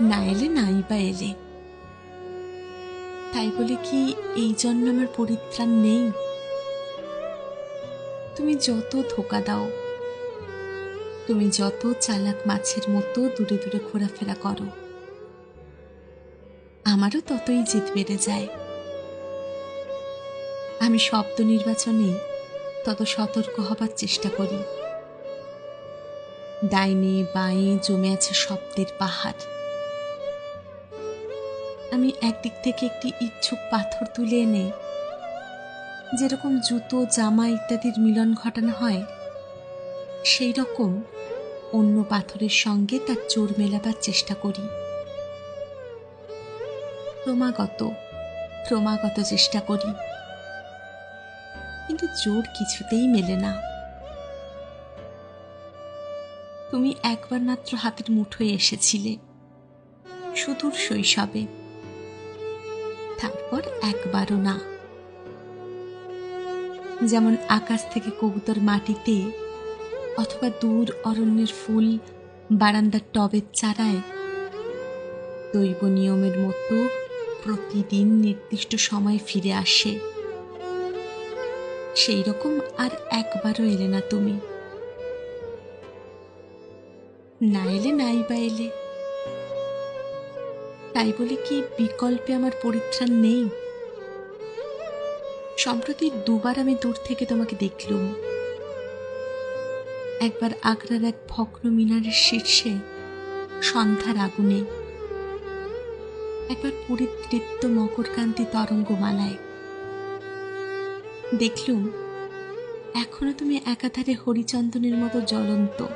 না এলে নাই বা এলে। তাই বলে কি এই জন্য আমার পরিত্রাণ নেই? তুমি যত ধোকা দাও, তুমি যত চালাক মাছের মতো দূরে দূরে ঘোরাফেরা করো, আমারও ততই জিত বেড়ে যায়। আমি শব্দ নির্বাচনে তত সতর্ক হবার চেষ্টা করি। ডাইনে বাঁয়ে জমে আছে শব্দের পাহাড়। আমি একদিক থেকে একটি ইচ্ছুক পাথর তুলে এনে, যেরকম জুতো, জামা ইত্যাদির মিলন ঘটানো হয়, সেই রকম অন্য পাথরের সঙ্গে তার চোর মেলাবার চেষ্টা করি। ক্রমাগত ক্রমাগত চেষ্টা করি। কিন্তু জোর কিছুতেই মেলে না। তুমি একবার মাত্র হাতের মুঠোয় এসেছিলে, সুদূর শৈশবে। তারপর একবারও না। যেমন আকাশ থেকে কবুতর মাটিতে অথবা দূর অরণ্যের ফুল বারান্দার টবের চারায়, দৈব নিয়মের মতো প্রতিদিন নির্দিষ্ট সময় ফিরে আসে। সেই রকম আর একবারও এলে না তুমি। না এলে নাই বা এলে। তাই বলে কি বিকল্পে আমার পরিত্রাণ নেই? সম্প্রতি দুবার আমি দূর থেকে তোমাকে দেখলুম। একবার আগ্রার এক ভগ্ন মিনারের শীর্ষে, সন্ধ্যার আগুনে। একবার পুরীর তৃপ্ত মকরকান্তি তরঙ্গমালায়। দেখলুম, এখনও তুমি একাধারে হরিচন্দনের মতো জ্বলন্ত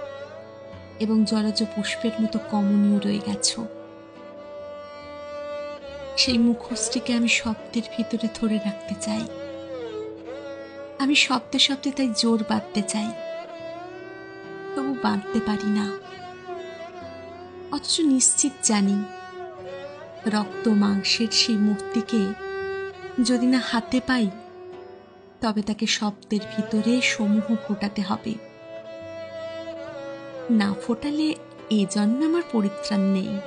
এবং জলজ পুষ্পের মতো কমনীয় রয়ে গেছো। সেই মুখোশটিকে আমি শব্দের ভিতরে ধরে রাখতে চাই। আমি শব্দে শব্দে তাই জোর বাঁধতে চাই। তবু বাঁধতে পারি না। অথচ নিশ্চিত জানি, রক্ত মাংসের সেই মূর্তিকে যদি না হাতে পাই, তবে তাকে শব্দের ভিতরে সমূহ ফোটাতে হবে। না ফোটালে এ জন্মে আমার পরিত্রাণ নেই।